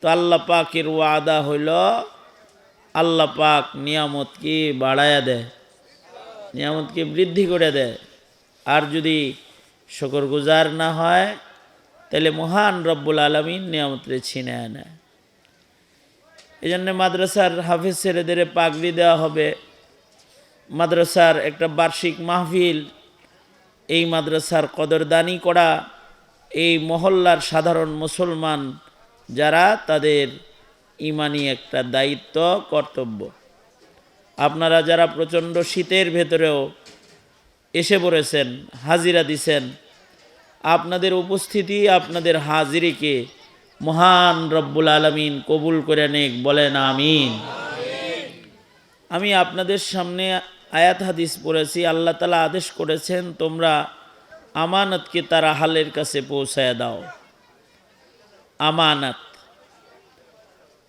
তো আল্লাহ পাকের ওয়াদা হইল, আল্লাহ পাক নিয়ামতকে বাড়ায়া দেয়, নিয়ামতকে বৃদ্ধি করে দেয়। আর যদি শকর গুজার না হয়, তাহলে মহান রব্বুল আলমিন নিয়ামতরে ছিনে নেয়। এই জন্য মাদ্রাসার হাফিজ ছেলেদের পাগড়ি দেওয়া হবে। মাদ্রাসার একটা বার্ষিক মাহফিল, এই মাদ্রাসার কদরদানি করা, এই মহল্লার সাধারণ মুসলমান যারা তাদের ইমানি একটা দায়িত্ব, কর্তব্য। আপনারা যারা প্রচণ্ড শীতের ভেতরেও এসে পড়েছেন, হাজিরা দিছেন, আপনাদের উপস্থিতি, আপনাদের হাজিরিকে মহান রব্বুল আলমিন কবুল করে নেক, বলেন আমিন। আমি আপনাদের সামনে আয়াত হাদিস পড়েছি, আল্লাহ তালা আদেশ করেছেন, তোমরা আমানতকে তারা হালের কাছে পৌঁছায় দাও। আমানত।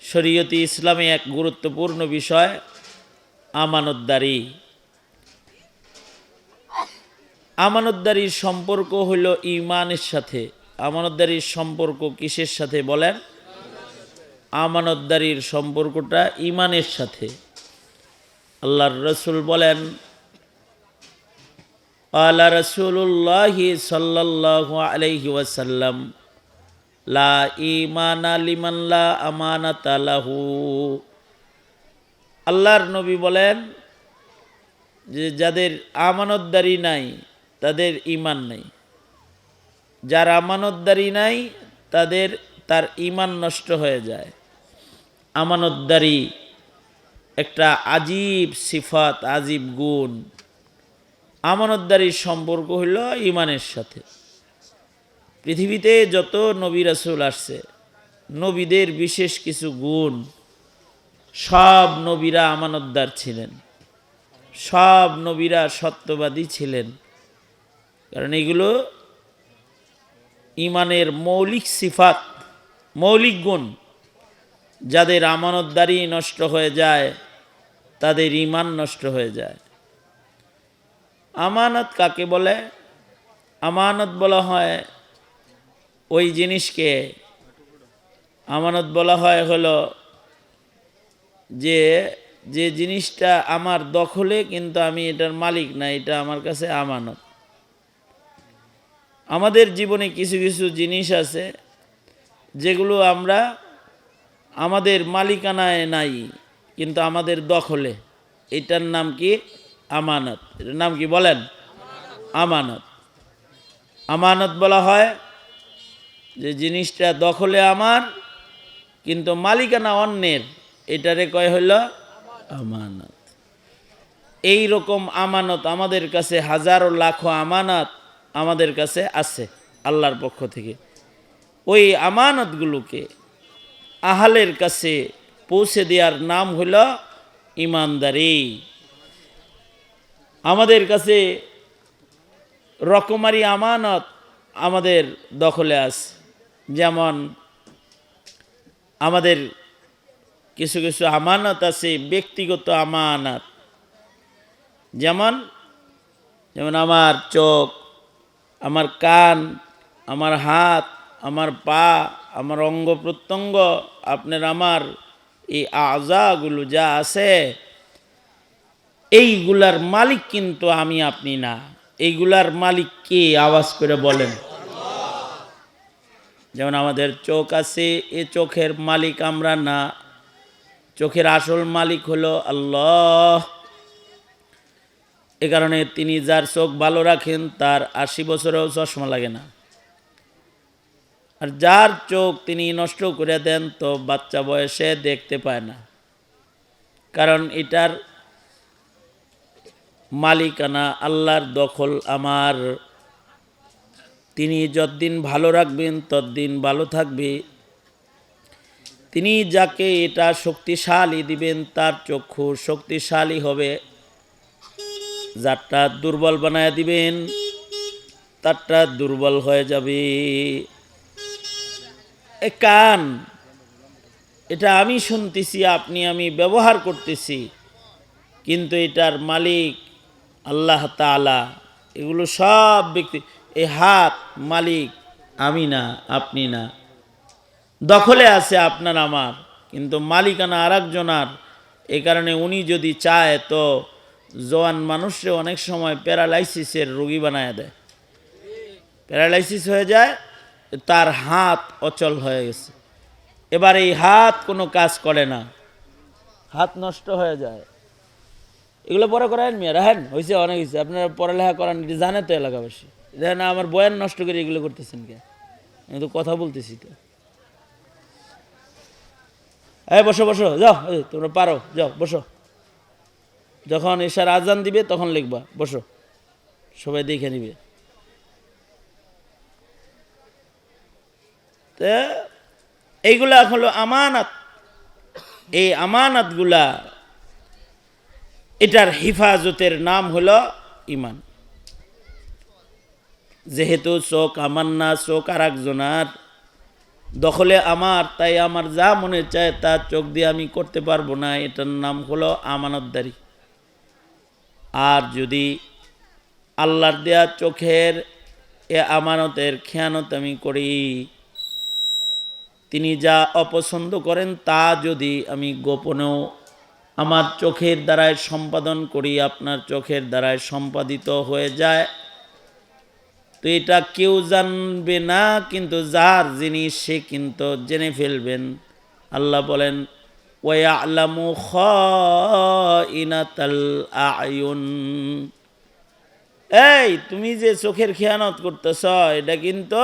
শরীয়তি ইসলামে এক গুরুত্বপূর্ণ বিষয়, আমানতদারি। আমানতদারির সম্পর্ক হইল ইমানের সাথে। আমানতদারির সম্পর্ক কিসের সাথে বলেন? আমানতদারির সম্পর্কটা ইমানের সাথে। আল্লাহর রসুল বলেন আল্লাহ রসুল্লাহ সাল্লাহ আলহি ওয়াসাল্লাম লা ইমান আলিমাল্লা আমানাত আলাহু আল্লাহর নবী বলেন যে যাদের আমানতদারি নাই, তাদের ইমান নাই। যার আমানতদারি নাই, তাদের, তার ইমান নষ্ট হয়ে যায়। আমানতদারি একটা আজীব সিফাত, আজীব গুণ। আমানতদারির সম্পর্ক হইল ইমানের সাথে। পৃথিবীতে যত নবী রাসুল আসছে, নবীদের বিশেষ কিছু গুণ, সব নবীরা আমানতদার ছিলেন। সব নবীরা সত্যবাদী ছিলেন। কারণ এগুলো ইমানের মৌলিক সিফাত, মৌলিক গুণ। যাদের আমানতদারি নষ্ট হয়ে যায়, তাদের ইমান নষ্ট হয়ে যায়। আমানত কাকে বলে? আমানত বলা হয় ওই জিনিসকে আমানত বলা হয় হলো যে যে জিনিসটা আমার দখলে, কিন্তু আমি এটার মালিক না, এটা আমার কাছে আমানত। আমাদের জীবনে কিছু কিছু জিনিস আছে যেগুলো আমরা আমাদের মালিকানায় নাই, কিন্তু আমাদের দখলে। এটার নাম কি? আমানত। এটার নাম কি বলেন? আমানত। আমানত বলা হয় যে জিনিসটা দখলে আমার, কিন্তু মালিকানা অন্যের, এটারে কয় হইল আমানত। এই রকম আমানত আমাদের কাছে হাজারো লাখো আমানত আমাদের কাছে আছে আল্লাহর পক্ষ থেকে। ওই আমানতগুলোকে আহালের কাছে পৌঁছে দেওয়ার নাম হইল ইমানদারি। আমাদের কাছে রকমারি আমানত আমাদের দখলে আছে। যেমন আমাদের কিছু কিছু আমানত আছে, ব্যক্তিগত আমানত। যেমন যেমন আমার চোখ, আমার কান, আমার হাত, আমার পা, আমার অঙ্গ প্রত্যঙ্গ, আপনার আমার এই আজাগুলো যা আছে, এইগুলার মালিক কিন্তু আমি, আপনি না। এইগুলার মালিক কে? আওয়াজ করে বলেন। যেমন আমাদের চোখ আছে, এ চোখের মালিক আমরা না। চোখের আসল মালিক হলো আল্লাহ। এ কারণে তিনি যার চোখ ভালো রাখেন, তার আশি বছরেও চশমা লাগে না। আর যার চোখ তিনি নষ্ট করে দেন, তো বাচ্চা বয়সে দেখতে পায় না। কারণ এটার মালিকানা আল্লাহর দখল আমার। তিনি যতদিন ভালো রাখবেন, ততদিন ভালো থাকবে। তিনি যাকে এটা শক্তিশালী দিবেন, তার চক্ষু শক্তিশালী হবে। যারটা দুর্বল বানায় দিবেন, তারটা দুর্বল হয়ে যাবে। এ কান, এটা আমি শুনতেছি, আপনি আমি ব্যবহার করতেছি, কিন্তু এটার মালিক আল্লাহ তালা এগুলো সব ব্যক্তি এই হাত মালিক, আমি না, আপনি না। দখলে আছে আপনার আমার, কিন্তু মালিকানা আর একজনার এই কারণে উনি যদি চায় তো জোয়ান মানুষে অনেক সময় প্যারালাইসিসের রোগী বানায় দেয়। প্যারালাইসিস হয়ে যায়, তার হাত অচল হয়ে গেছে। এবার এই হাত কোনো কাজ করে না। হাত নষ্ট হয়ে যায়। এগুলো পরে করেন মিয়া রাহেন হয়েছে অনেক হয়েছে আপনারা পড়ালেখা করেন জানে তো এলাকাবাসী। দেখেন আমার বয়ান নষ্ট করে এগুলো করতেছেন কে? আমি তো কথা বলতেছি তো। এই, বসো বসো, যাও তোমরা পারো, যাও, বসো। যখন এসার আজান দিবে, তখন লিখবা, বসো। সবাই দেখে নিবে। তো, এইগুলা হলো আমানত। এই আমানতগুলা, এটার হেফাজতের নাম হলো ইমান যেহেতু চোখ আমার না, চোখ আর একজনার দখলে আমার, তাই আমার যা মনে চায় তা চোখ দিয়ে আমি করতে পারব না। এটার নাম হলো আমানতদারি। আর যদি আল্লাহর দেয়া চোখের এ আমানতের খেয়ানত আমি করি, তিনি যা অপছন্দ করেন তা যদি আমি গোপনেও আমার চোখের দ্বারায় সম্পাদন করি, আপনার চোখের দ্বারায় সম্পাদিত হয়ে যায়। তো এটা কেউ জানবে না, কিন্তু যার জিনিস সে কিন্তু জেনে ফেলবেন। আল্লাহ বলেন ওয়ালামু খাইনাতাল আয়ুন। এই, তুমি যে চোখের খেয়ানত করতেছ, এটা কিন্তু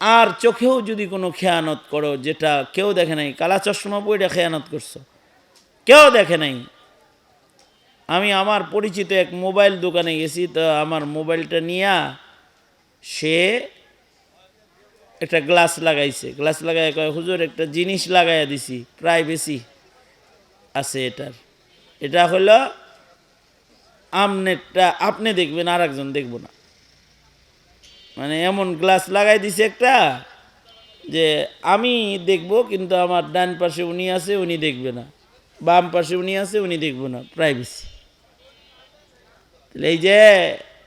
আর চোখেও যদি কোনো খেয়ানত করো, যেটা কেউ দেখে নাই, কালা চশমা বইটা খেয়ানত করছ, কেউ দেখে নাই। আমি আমার পরিচিত এক মোবাইল দোকানে গেছি, তো আমার মোবাইলটা নিয়া সে একটা গ্লাস লাগাইছে। গ্লাস লাগাই কয়, হুজুর, একটা জিনিস লাগাইয়া দিছি প্রাইভেসি আছে এটার। এটা হলো আমনেরটা, আপনি দেখবেন আর একজন দেখব না। মানে এমন গ্লাস লাগাই দিছে একটা যে আমি দেখব, কিন্তু আমার ডান পাশে উনি আছে, উনি দেখবে না। বাম পাশে উনি আছে, উনি দেখব না প্রাইভেসি এই যে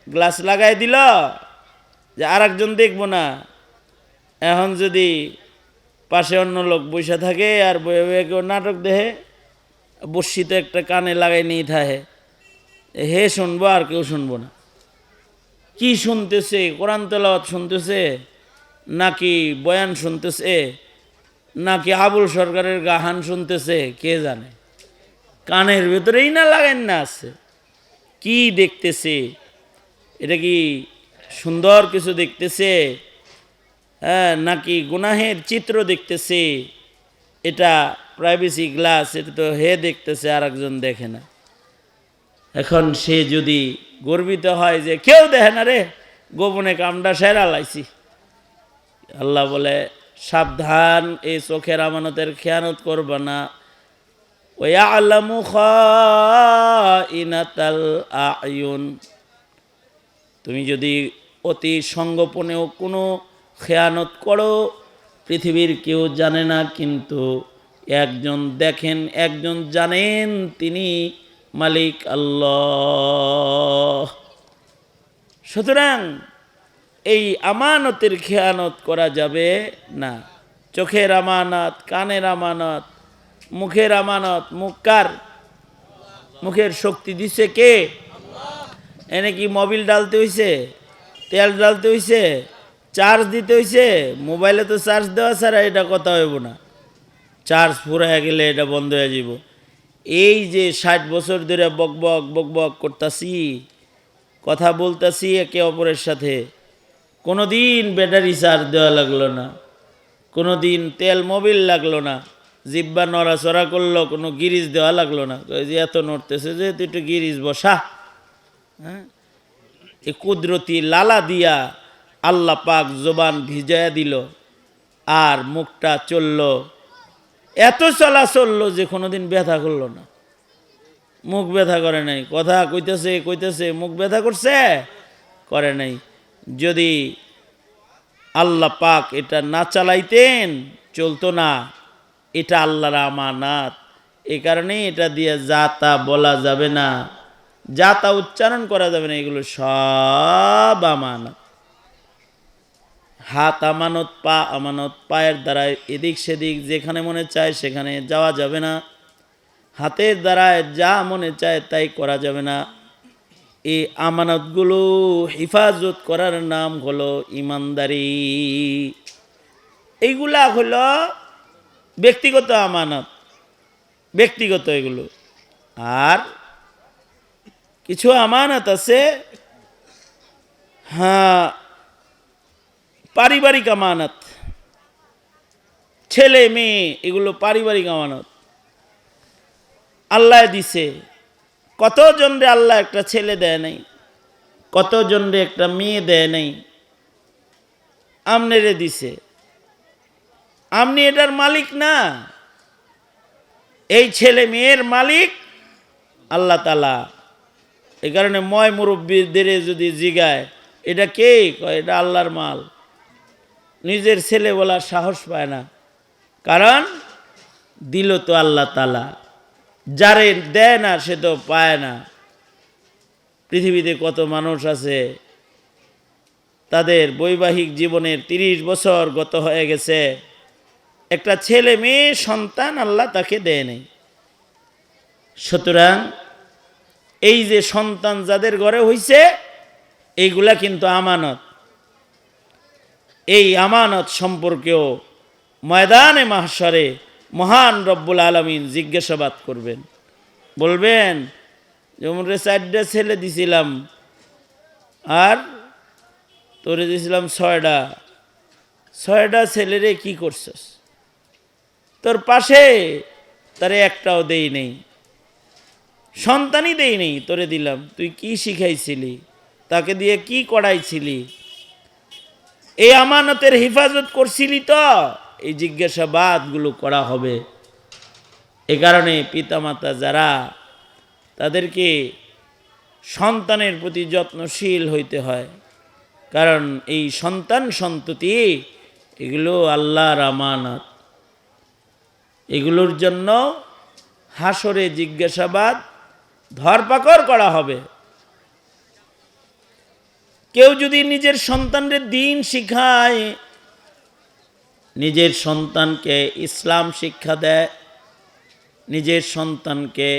গ্লাস লাগাই দিল, যে আর একজন দেখব না। এখন যদি পাশে অন্য লোক বসে থাকে আর বয়ে বয়ে কেউ নাটক দেখে বসিতে একটা কানে লাগাই নিয়ে থাকে, হে শুনব আর কেউ শুনব না। কি শুনতেছে? কোরআন তেলাওয়াত শুনতেছে? নাকি বয়ান শুনতেছে? নাকি আবুল সরকারের গাহান শুনতেছে? কে জানে? কানের ভেতরেই না লাগান না আছে? কি দেখতেছে? এটা কি সুন্দর কিছু দেখতেছে? হ্যাঁ নাকি গুনাহের চিত্র দেখতেছে? এটা প্রাইভেসি গ্লাস এটা তো হে দেখতেছে আর একজন দেখে না। এখন সে যদি গর্বিত হয় যে, কেউ দেখে না রে, গোপনে কামটা সেরা লাইছি। আল্লাহ বলে, সাবধান, এই চোখের আমানতের খেয়ানত করবে না। ওয়ালামু খাইনাতাল আয়ুন তুমি যদি অতি সঙ্গোপনেও কোনো খেয়ানত করো, পৃথিবীর কেউ জানে না, কিন্তু একজন দেখেন, একজন জানেন তিনি মালিক আল্লাহ। সুতরাং এই আমানতের খেয়ানত করা যাবে না। চোখের আমানত, কানের আমানত মুখের আমানত, মুখ কার? মুখের শক্তি দিছে কে? এনে কি মোবিল ডালতে হইছে? তেল ডালতে হইছে? চার্জ দিতে হইছে? মোবাইলে তো চার্জ দেওয়া ছাড়া এটা কথা হইব না। চার্জ ফুরাইয়া গেলে এটা বন্ধ হয়ে যাব এই যে ষাট বছর ধরে বক বক বক বক করতাছি, কথা বলতাছি একে অপরের সাথে কোনো দিন ব্যাটারি চার্জ দেওয়া লাগল না কোনো দিন তেল মোবিল লাগল না। জিব্বা নড়াচড়া করল, কোনো গিরিজ দেওয়া লাগল না। যে, এত নড়তেছে যে, তুই একটু গিরিজ বসা। হ্যাঁ? এই কুদরতি লালা দিয়া আল্লাহ পাক জোবান ভিজায়া দিল, আর মুখটা চলল। এত চলা চলল যে, কোনোদিন ব্যথা করল না। মুখ ব্যথা করে নাই। কথা কইতেছে কইতেছে, মুখ ব্যথা করছে? করে নাই। যদি আল্লাহ পাক এটা না চালাইতেন, চলতো না। এটা আল্লাহর আমানাত। এই কারণে এটা দিয়ে যা তা বলা যাবে না। যা তা উচ্চারণ করা যাবে না, এগুলো সব আমানত। হাত আমানত, পা আমানত, পায়ের দ্বারা এদিক সেদিক যেখানে মনে চায় সেখানে যাওয়া যাবে না। হাতের দ্বারায় যা মনে চায় তাই করা যাবে না। এই আমানতগুলো হেফাজত করার নাম হলো ইমানদারি। এইগুলা হলো ব্যক্তিগত আমানত, ব্যক্তিগত এগুলো। আর কিছু আমানত আছে হ্যাঁ পারিবারিক আমানত, ছেলে, মেয়ে, এগুলো পারিবারিক আমানত। আল্লাহ দিছে, কতজন রে আল্লাহ একটা ছেলে দেয় নাই? কতজন রে একটা মেয়ে দেয় নাই? আমনেরে দিছে। আপনি এটার মালিক না। এই ছেলে মেয়ের মালিক আল্লাহ তালা এই কারণে ময় মুরব্বীদের যদি জিগায়, এটা কে কয়? এটা আল্লাহর মাল। নিজের ছেলে বলার সাহস পায় না। কারণ দিল তো আল্লাহ তালা যারে দেয় না, সে তো পায় না। পৃথিবীতে কত মানুষ আছে, তাদের বৈবাহিক জীবনের তিরিশ বছর গত হয়ে গেছে। একটা ছেলে মেয়ে, সন্তান আল্লাহ তাকে দেয় নেই। সুতরাং এই যে সন্তান যাদের ঘরে হইছে, এইগুলা কিন্তু আমানত। এই আমানত সম্পর্কেও ময়দানে মাহসরে মহান রব্বুল আলমিন জিজ্ঞাসাবাদ করবেন। বলবেন যেমন রে চারটা ছেলে দিছিলাম, আর তোরে দিছিলাম ছয়টা। ছয়টা ছেলেরে কি করছস? তোর পাশে, তারে একটাও দেই নেই। সন্তানই দেই নেই, তোরে দিলাম। তুই কি শিখাইছিলি? তাকে দিয়ে কি করাইছিলি? এই আমানতের হেফাজত করছিলি তো? এই জিজ্ঞাসাবাদগুলো করা হবে। এ কারণে পিতামাতা যারা, তাদেরকে সন্তানের প্রতি যত্নশীল হইতে হয়। কারণ এই সন্তান সন্ততি, এগুলো আল্লাহর আমানত। এগুলোর জন্য হাসরে জিজ্ঞাসাবাদ, ধরপাকড় করা হবে। কেউ যদি নিজের সন্তানদের দিন শিখায়, নিজের সন্তানকে ইসলাম শিক্ষা দেয়, নিজের সন্তানকে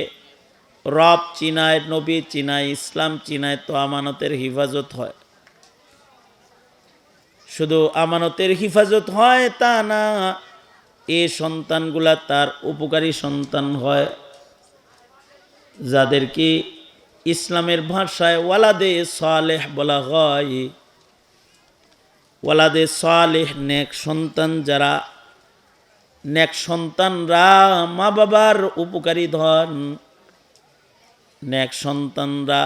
রব চিনায়, নবী চিনায়, ইসলাম চিনায়, তো আমানতের হিফাজত হয়। শুধু আমানতের হিফাজত হয় তা না এ সন্তানগুলা তার উপকারী সন্তান হয়। যাদেরকে ইসলামের ভাষায় ওয়ালাদে সালেহ বলা হয়। ওয়ালাদে সালেহ নেক সন্তান যারা, নেক সন্তানরা মা বাবার উপকারী ধন। নেক সন্তানরা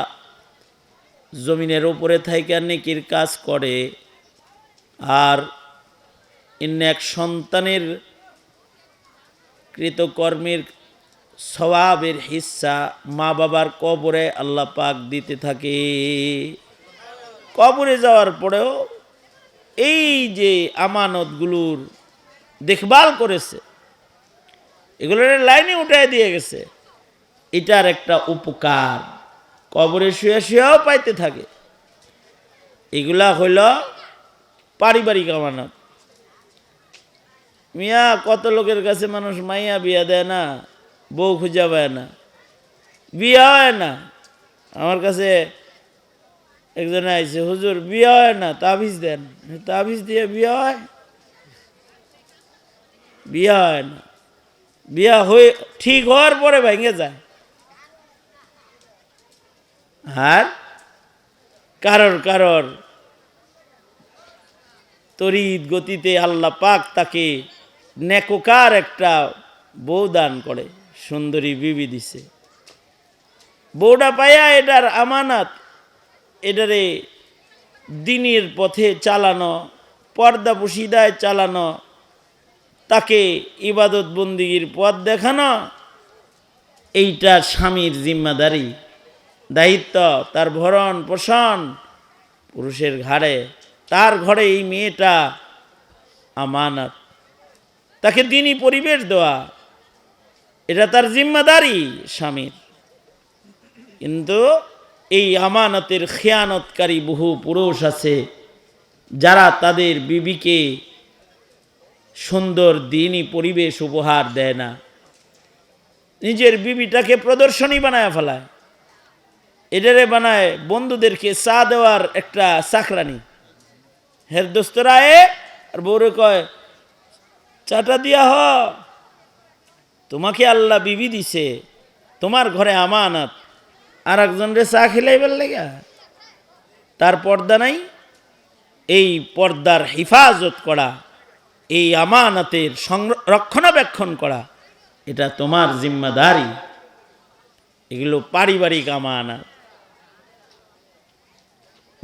জমিনের উপরে থাইকা নেকির কাজ করে। আর নেক সন্তানের কৃতকর্মের সবাবের হিস্সা মা বাবার কবরে আল্লাহ পাক দিতে থাকে। কবরে যাওয়ার পরেও এই যে আমানতগুলোর দেখভাল করেছে, এগুলোর লাইনে উঠাই দিয়ে গেছে, এটার একটা উপকার। কবরে শুয়ে শুয়েও পাইতে থাকে। এগুলা হইল পারিবারিক আমানত। মিয়া, কত লোকের কাছে মানুষ মাইয়া বিয়া দেয় না? বউ খুঁজা পায় না। বিয়া হয় না। আমার কাছে একজনে আইছে, হুজুর, বিয়া হয় না, তাবিজ দেন। তাবিজ দিয়ে বিয়া হয়? বিয়া হয় না। বিয়া হয়ে, ঠিক হওয়ার পরে ভেঙে যায়। আর কারোর কারোর তড়িৎ গতিতে আল্লাহ পাক তাকে নেকোকার একটা বউ দান করে, সুন্দরী বিবি দিছে। বউটা পাইয়া এটার আমানাত, এটারে দিনের পথে চালানো, পর্দা পুশিদায় চালানো, তাকে ইবাদত বন্দিগির পথ দেখানো, এইটা স্বামীর জিম্মাদারি। দায়িত্ব, তার ভরণ পোষণ, পুরুষের ঘাড়ে, তার ঘরে এই মেয়েটা আমানত। তাকে দিনই পরিবেশ দেওয়া। এটা তার জিম্মাদারি, স্বামীর। কিন্তু এই আমানতের খেয়ানতকারী বহু পুরুষ আছে, যারা তাদের বিবিকে সুন্দর দিনই পরিবেশ উপহার দেয় না। নিজের বিবিটাকে প্রদর্শনী বানায় ফেলায়। এটারে বানায় বন্ধুদেরকে চা দেওয়ার একটা চাকরানি। হের দোস্তরা, এ, আর বউরে কয় চাটা দিয়া হ। তোমাকে আল্লাহ বিবি দিছে। তোমার ঘরে আমানত। আর একজন রে চা খেলাইবার লেগা। তার পর্দা নাই। এই পর্দার হেফাজত করা। এই আমানতের রক্ষণাবেক্ষণ করা। এটা তোমার জিম্মাদারি। এগুলো পারিবারিক আমানত।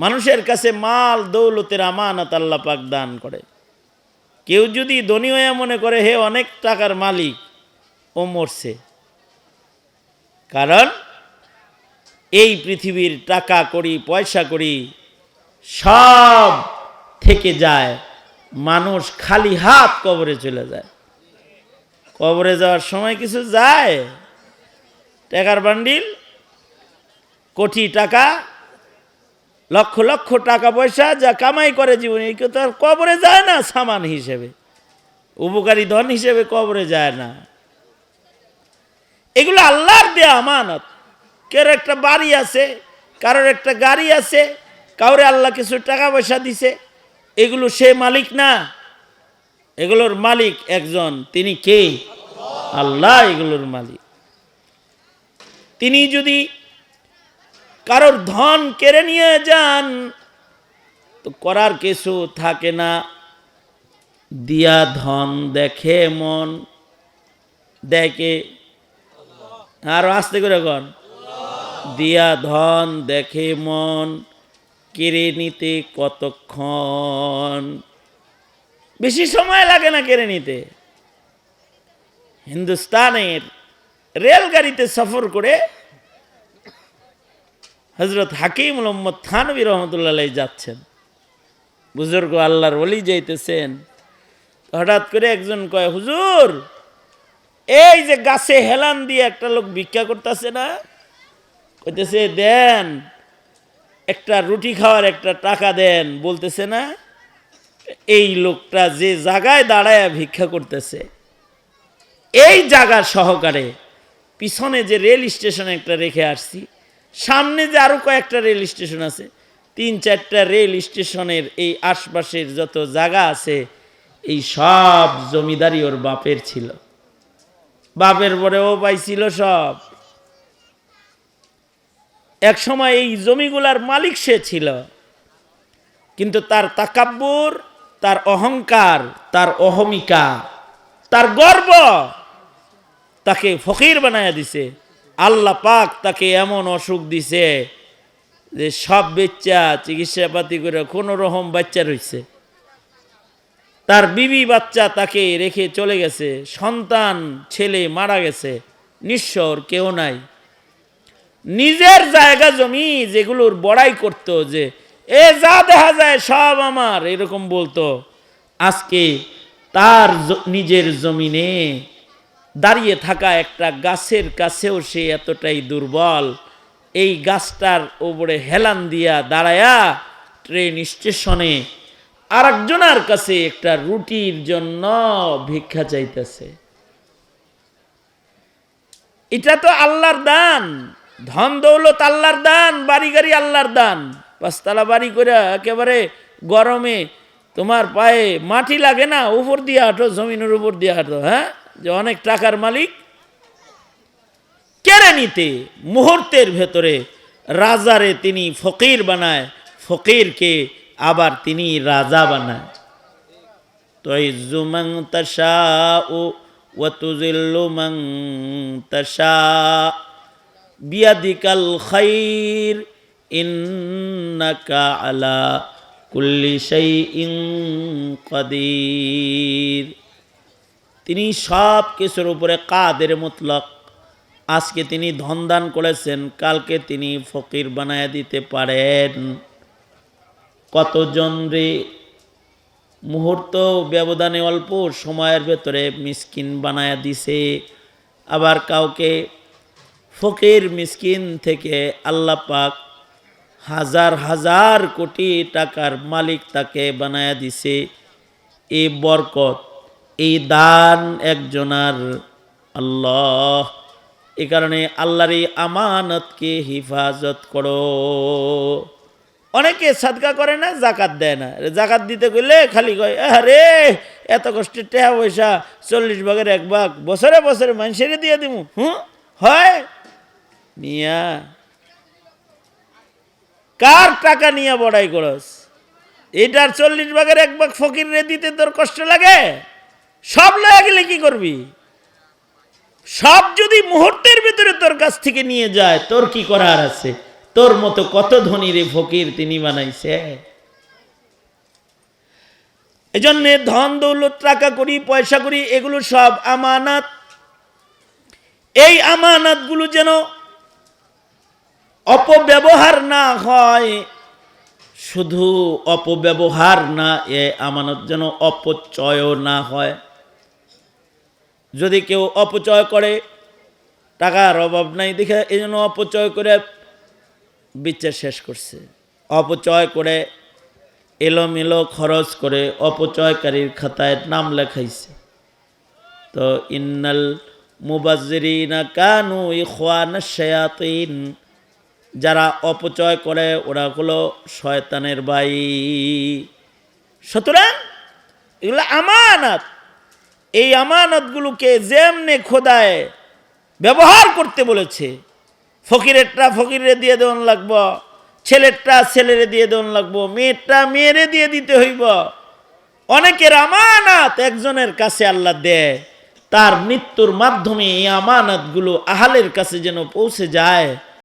মানুষের কাছে মাল, দৌলতের আমানত আল্লাহ পাক দান করে। কেউ যদি ধনী হয়ে মনে করে, হে, অনেক টাকার মালিক। ও মরছে। কারণ এই পৃথিবীর টাকা করি পয়সা করি সব থেকে যায়, মানুষ খালি হাত কবরে চলে যায়। কবরে যাওয়ার সময় কিছু যায়। টাকার বান্ডিল, কোটি টাকা লক্ষ লক্ষ টাকা পয়সা যা কামাই করে জীবনে এই তো আর কবরে যায় না সামান হিসেবে। উপকারী ধন হিসেবে কবরে যায় না। এগুলো আল্লাহর দেয়া আমানত। কেউ একটা বাড়ি আছে, কারোর একটা গাড়ি আছে, কাউরে আল্লাহ কিছু টাকা পয়সা দিছে, এগুলো সে মালিক না। এগুলোর মালিক একজন, তিনি কে? আল্লাহ এগুলোর মালিক। তিনি যদি কারোর ধন কেড়ে নিয়ে যান, তো করার কিছু থাকে না। দিয়া ধন দেখে মন দেখে আরও আস্তে করে কন। দিয়া ধন দেখে মন, কেড়ে নিতে কতক্ষণ? বেশি সময় লাগে না কেড়ে নিতে। হিন্দুস্তানের রেলগাড়িতে সফর করে হজরত হাকিম মোহাম্মদ থানবী রহমতুল্লাহ যাচ্ছেন। বুজুর্গ আল্লাহর ওলি যাইতেছেন। হঠাৎ করে একজন কয়, হুজুর, এই যে গাছে হেলান দিয়ে একটা লোক ভিক্ষা করতেছে না? কইতেছে, দেন, একটা রুটি খাওয়ার একটা টাকা দেন। বলতেছে না, এই লোকটা যে জায়গায় দাঁড়ায় ভিক্ষা করতেছে, এই জায়গা সহকারে পিছনে যে রেল স্টেশনে একটা রেখে আসছি সামনে যে আরও কয়েকটা রেল স্টেশন আছে, তিন চারটা রেল স্টেশনের এই আশপাশের যত জায়গা আছে, এই সব জমিদারি ওর বাপের ছিল। বাপের পরে ও পাইছিল সব। এক সময় এই জমিগুলার মালিক সে ছিল। কিন্তু তার তাকাব্বুর, তার অহংকার, তার অহমিকা, তার গর্ব তাকে ফকির বানায় দিছে। আল্লাহ পাক তাকে এমন অসুখ দিছে যে সব বাচ্চা চিকিৎসাপাতি করে কোনো রকম বাচ্চা রয়েছে তার বিবি বাচ্চা তাকে রেখে চলে গেছে, সন্তান, ছেলে মারা গেছে, নিঃস্বর, কেউ নাই। নিজের জায়গা জমি যেগুলোর বড়াই করতো যে, এ যা দেখা যায় সব আমার, এরকম বলতো। আজকে তার নিজের জমিনে দাঁড়িয়ে থাকা একটা গাছের কাছেও সে এতটাই দুর্বল। এই গাছটার ওপরে হেলান দিয়া দাঁড়ায়া ট্রেন স্টেশনে আরেকজনের কাছে একটা রুটির জন্য ভিক্ষা চাইতেছে। এটা তো আল্লাহর দান। ধন দৌলত আল্লাহর দান বাড়ি গাড়ি আল্লাহর দান। পাঁচতলা বাড়ি করে একেবারে গরমে তোমার পায়ে মাটি লাগে না, উপর দিয়ে হাঁটো, জমিনের উপর দিয়ে হাঁটো হ্যাঁ? যে অনেক টাকার মালিক, কেড়ে নিতে মুহূর্তের ভেতরে রাজারে তিনি ফকির বানায়, ফকিরকে আবার তিনি রাজা বানায়। তই জুমং তশা ও ওয়াতুজিল্লুমং তশা বিয়াদিকাল খৈর ইন্নাকা আলা কুল্লি ইং কদির। তিনি সব কিছুর উপরে কাদের মতলক। আজকে তিনি ধন দান করেছেন, কালকে তিনি ফকির বানায় দিতে পারেন। কতজন রে? মুহূর্ত ব্যবধানে অল্প সময়ের ভেতরে মিসকিন বানায়া দিছে। আবার কাউকে ফকির মিসকিন থেকে আল্লাহ পাক হাজার হাজার কোটি টাকার মালিক তাকে বানায়া দিছে। এই বরকত এই দান একজনার আল্লাহ। এ কারণে আল্লাহর এই আমানতকে হিফাজত করো। অনেকে সাদকা করে না, জাকাত দেয় না। জাকাত দিতে গেলে খালি কয় আরে এত কষ্টের টাকা পয়সা, চল্লিশ ভাগের এক ভাগ, বছরে বছরে মানুষের দিয়ে দিব হুম হয়? মিয়া, কার টাকা নিয়ে বড়াই করস? এটার চল্লিশ ভাগের এক ভাগ ফকিরে দিতে তোর কষ্ট লাগে? সব লয়ে গেলে কি করবি? সব যদি মুহূর্তের ভিতরে তোর কাছ থেকে নিয়ে যায়, তোর কি করার আছে? তোর মতো কত ধনী রে ফকির তিনি বানাইছে? এজন্য ধন, দৌলত, টাকা করি, পয়সা করি, এগুলো সব আমানাত। এই আমানাতগুলো যেন অপব্যবহার না হয়, শুধু অপব্যবহার না, এ আমানত যেন অপচয়ও না হয়। যদি কেউ অপচয় করে, টাকার অভাব নাই দেখে এই জন্য অপচয় করে বিচার শেষ করছে। অপচয় করে এলোমেলো খরচ করে অপচয়কারীর খাতায় নাম লেখাইছে। তো ইন্নাল মুবাজ্জিরিনা কানু ইখওয়ান যারা অপচয় করে ওরা হলো শয়তানের বাই সুতরাং এগুলো আমানত। এই আমানতগুলোকে যেমনে খোদায় ব্যবহার করতে বলেছে, ফকিরেরটা ফকিরে দিয়ে দেওয়ান লাগব, ছেলেরটা ছেলেরে দিয়ে দেওয়ান লাগবো, মেয়েরটা মেয়েরে দিয়ে দিতে হইব। অনেকের আমানাত একজনের কাছে আল্লাহ দেয়, তার মৃত্যুর মাধ্যমে এই আমানাতগুলো আহালের কাছে যেন পৌঁছে যায়।